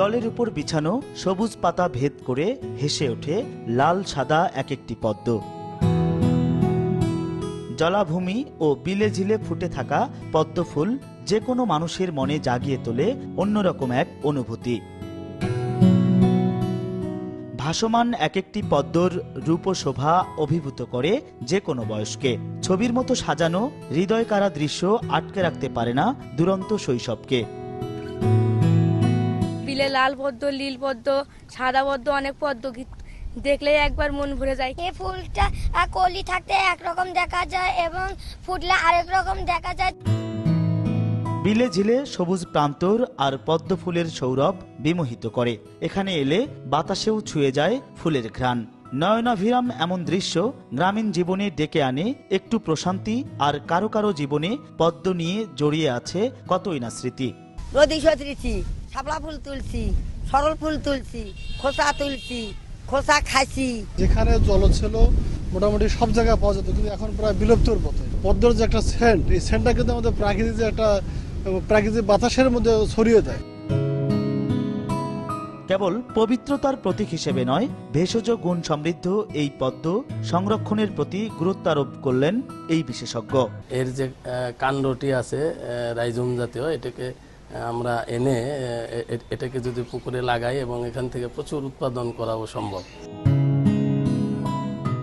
জলের উপর বিছানো সবুজ পাতা ভেদ করে হেসে ওঠে লাল সাদা এক একটি পদ্ম। জলাভূমি ও বিলে ঝিলে ফুটে থাকা পদ্ম ফুল যে কোনো মানুষের মনে জাগিয়ে তোলে অন্যরকম এক অনুভূতি। ভাসমান এক একটি পদ্মর রূপ শোভা অভিভূত করে যে কোনো বয়সকে। ছবির মতো সাজানো, হৃদয়কারা দৃশ্য আটকে রাখতে পারে না দুরন্ত শৈশবকে। বিলে লাল পদ্ম নীল পদ্ম সাদা পদ্ম অনেক পদ্ম গীত। দেখলেই একবার মন ভরে যায়। এই ফুলটা কলি থাকতে একরকম দেখা যায় এবং ফুটলে আরেক রকম দেখা যায়। বিলে ঝিলে সবুজ প্রান্তর আর পদ্ম ফুলের সৌরভ বিমোহিত করে। এখানে এলে বাতাসেও ছুঁয়ে যায় ফুলের ঘ্রাণ। নয়নাভিরাম এমন দৃশ্য গ্রামীণ জীবনে ডেকে আনে। একটু প্রশান্তি আর কারও কারও জীবনে পদ্ম নিয়ে জড়িয়ে আছে কতই না স্মৃতি। নদী সতরিছি শাপলা ফুল তুলছি সরল ফুল তুলছি খোসা তুলছি খোসা খাইছি। যেখানে জল ছিল মোটামুটি সব জায়গায় পাওয়া যেত কিন্তু এখন প্রায় বিলুপ্তর পথে। পদ্মর যে একটা সেন্ট এই সেন্টটা কিন্তু আমাদের প্রাকৃতিক যে একটা প্রাকৃতিক বাতাসের মধ্যে ছড়িয়ে দেয়। কেবল পবিত্রতার প্রতীক হিসেবে নয় ভেষজ গুণ সমৃদ্ধ এই পদ্ম সংরক্ষণের প্রতি গুরুত্ব আরোপ করলেন এই বিশেষজ্ঞ। এর যে আহ, কাণ্ডটি আছে রাইজোম জাতীয় এটাকে আমরা এনে এটাকে যদি পুকুরে লাগাই এবং এখান থেকে প্রচুর উৎপাদন করাও সম্ভব।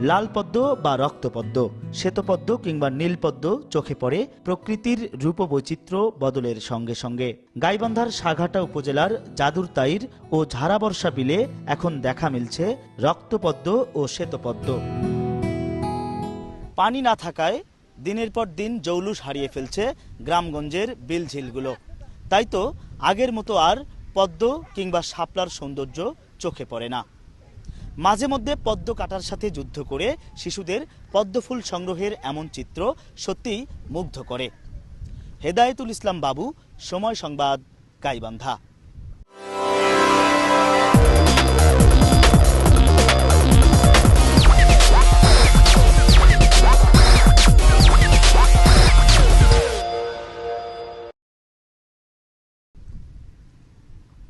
লাল পদ্ম বা রক্তপদ্ম শ্বেতপদ্ম কিংবা নীলপদ্ম চোখে পড়ে প্রকৃতির রূপ বৈচিত্র্য বদলের সঙ্গে সঙ্গে। গাইবান্ধার সাঘাটা উপজেলার জাদুর তাইর ও ঝাড়াবর্ষা বিলে এখন দেখা মিলছে রক্তপদ্ম ও শ্বেতপদ্ম পানি না থাকায় দিনের পর দিন জৌলুস হারিয়ে ফেলছে গ্রামগঞ্জের বিলঝিলগুলো তাই তো আগের মতো আর পদ্ম কিংবা শাপলার সৌন্দর্য চোখে পড়ে না। মাঝে মধ্যে পদ্ম কাটার সাথে যুদ্ধ করে শিশুদের পদ্মফুল সংগ্রহের এমন চিত্র সত্যিই মুগ্ধ করে। হেদায়েতুল ইসলাম বাবু, সময় সংবাদ, গাইবান্ধা।